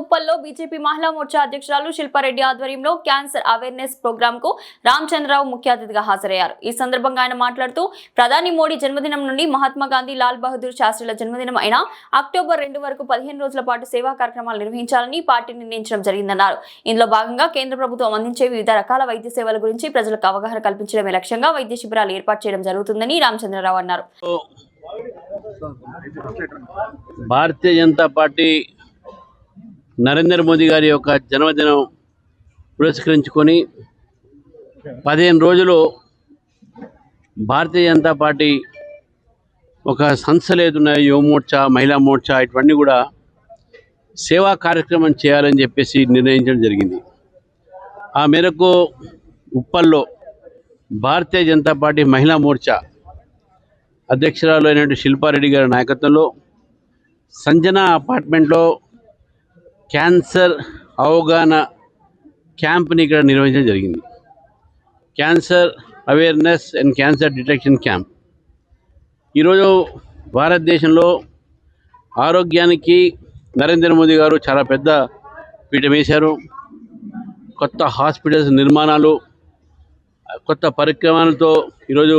ఉప్పల్లో BJP మహిళా మోర్చా అధ్యక్షురాలు శిల్పారెడ్డి ఆధ్వర్యంలో క్యాన్సర్ అవేర్నెస్ ప్రోగ్రామ్కు రామచంద్రరావు ముఖ్య అతిథిగా హాజరయ్యారు. ఈ సందర్భంగా ఆయన మాట్లాడుతూ ప్రధాని మోడీ జన్మదినం నుండి మహాత్మా గాంధీ లాల్ బహదూర్ శాస్త్రిల జన్మదినం అయిన అక్టోబర్ రెండు వరకు పదిహేను రోజుల పాటు సేవా కార్యక్రమాలు నిర్వహించాలని పార్టీ నిర్ణయించడం జరిగిందన్నారు. ఇందులో భాగంగా కేంద్ర ప్రభుత్వం అందించే వివిధ రకాల వైద్య సేవల గురించి ప్రజలకు అవగాహన కల్పించడమే లక్ష్యంగా వైద్య శిబిరాలు ఏర్పాటు చేయడం జరుగుతుందని రామచంద్రరావు అన్నారు. భారతీయ జనతా పార్టీ నరేంద్ర మోదీ గారి యొక్క జన్మదినం పురస్కరించుకొని పదిహేను రోజులు భారతీయ జనతా పార్టీ ఒక సంస్థలు ఏదున్నాయి యువ మోర్చా మహిళా మోర్చా ఇటువన్నీ కూడా సేవా కార్యక్రమం చేయాలని చెప్పేసి నిర్ణయించడం జరిగింది. ఆ మేరకు ఉప్పల్లో భారతీయ జనతా పార్టీ మహిళా మోర్చా అధ్యక్షురాలు అయినటువంటి శిల్పారెడ్డి గారి నాయకత్వంలో సంజన అపార్ట్మెంట్లో క్యాన్సర్ అవగాహన క్యాంప్ని ఇక్కడ నిర్వహించడం జరిగింది. Cancer awareness and cancer detection camp. ఈరోజు భారతదేశంలో ఆరోగ్యానికి నరేంద్ర మోదీ గారు చాలా పెద్ద పీఠం వేశారు. కొత్త హాస్పిటల్స్ నిర్మాణాలు కొత్త పరిక్రమాలతో ఈరోజు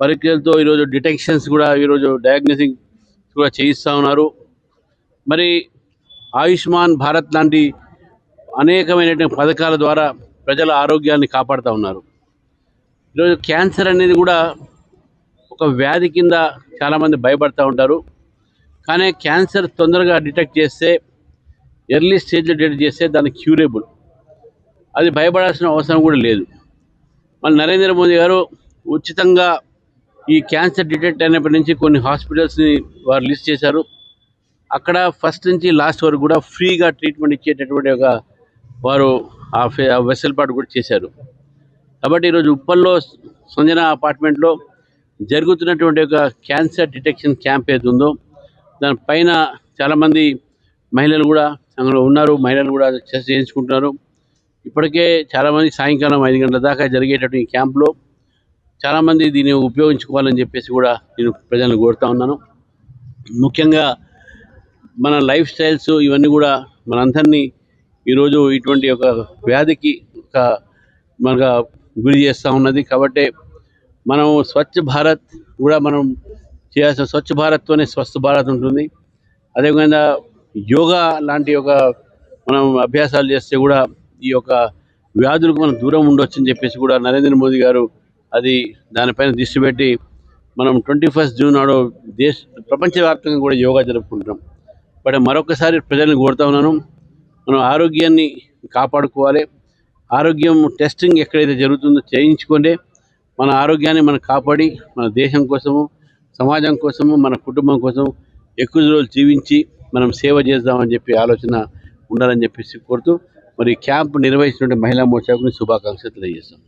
పరిక్రమలతో ఈరోజు డిటెక్షన్స్ కూడా ఈరోజు డయాగ్నోసింగ్ కూడా చేయిస్తూ ఉన్నారు. మరి ఆయుష్మాన్ భారత్ లాంటి అనేకమైనటువంటి పథకాల ద్వారా ప్రజల ఆరోగ్యాన్ని కాపాడుతూ ఉన్నారు. ఈరోజు క్యాన్సర్ అనేది కూడా ఒక వ్యాధి కింద చాలామంది భయపడుతూ ఉంటారు. కానీ క్యాన్సర్ తొందరగా డిటెక్ట్ చేస్తే ఎర్లీ స్టేజ్లో డిటెక్ట్ చేస్తే దాని క్యూరేబుల్. అది భయపడాల్సిన అవసరం కూడా లేదు. మళ్ళీ నరేంద్ర మోదీ గారు ఉచితంగా ఈ క్యాన్సర్ డిటెక్ట్ అయినప్పటి నుంచి కొన్ని హాస్పిటల్స్ని వారు లిస్ట్ చేశారు. అక్కడ ఫస్ట్ నుంచి లాస్ట్ వరకు కూడా ఫ్రీగా ట్రీట్మెంట్ ఇచ్చేటటువంటి ఒక వారు ఆ ఫె- ఆ కూడా చేశారు. కాబట్టి ఈరోజు ఉప్పల్లో సంజన అపార్ట్మెంట్లో జరుగుతున్నటువంటి ఒక క్యాన్సర్ డిటెక్షన్ క్యాంప్ ఏది ఉందో దానిపైన చాలామంది మహిళలు కూడా అందులో ఉన్నారు మహిళలు కూడా చర్చ చేయించుకుంటున్నారు. ఇప్పటికే చాలామంది సాయంకాలం ఐదు గంటల దాకా జరిగేటటువంటి ఈ క్యాంప్లో చాలామంది దీన్ని ఉపయోగించుకోవాలని చెప్పేసి కూడా నేను ప్రజలను కోరుతా ఉన్నాను. ముఖ్యంగా మన లైఫ్ స్టైల్స్ ఇవన్నీ కూడా మనందరినీ ఈరోజు ఇటువంటి ఒక వ్యాధికి ఒక మనకు గురి చేస్తూ ఉన్నది. కాబట్టి మనం స్వచ్ఛ భారత్ కూడా మనం చేయాల్సిన స్వచ్ఛ భారత్తోనే స్వస్థ భారత్ ఉంటుంది. అదేవిధంగా యోగా లాంటి ఒక మనం అభ్యాసాలు చేస్తే కూడా ఈ యొక్క వ్యాధులకు మనం దూరం ఉండొచ్చు అని చెప్పేసి కూడా నరేంద్ర మోదీ గారు అది దానిపైన దృష్టి పెట్టి మనం ట్వంటీ ఫస్ట్ జూన్ నాడు దేశ ప్రపంచవ్యాప్తంగా కూడా యోగా జరుపుకుంటున్నాం. బట్ మరొకసారి ప్రజలను కోరుతా ఉన్నాను. మనం ఆరోగ్యాన్ని కాపాడుకోవాలి. ఆరోగ్యం టెస్టింగ్ ఎక్కడైతే జరుగుతుందో చేయించుకుంటే మన ఆరోగ్యాన్ని మనం కాపాడి మన దేశం కోసము సమాజం కోసము మన కుటుంబం కోసం ఎక్కువ రోజులు జీవించి మనం సేవ చేద్దామని చెప్పి ఆలోచన ఉండాలని చెప్పేసి కోరుతూ మరి క్యాంప్ నిర్వహించినటువంటి మహిళా మోర్చాకు శుభాకాంక్షలు తెలియజేస్తాం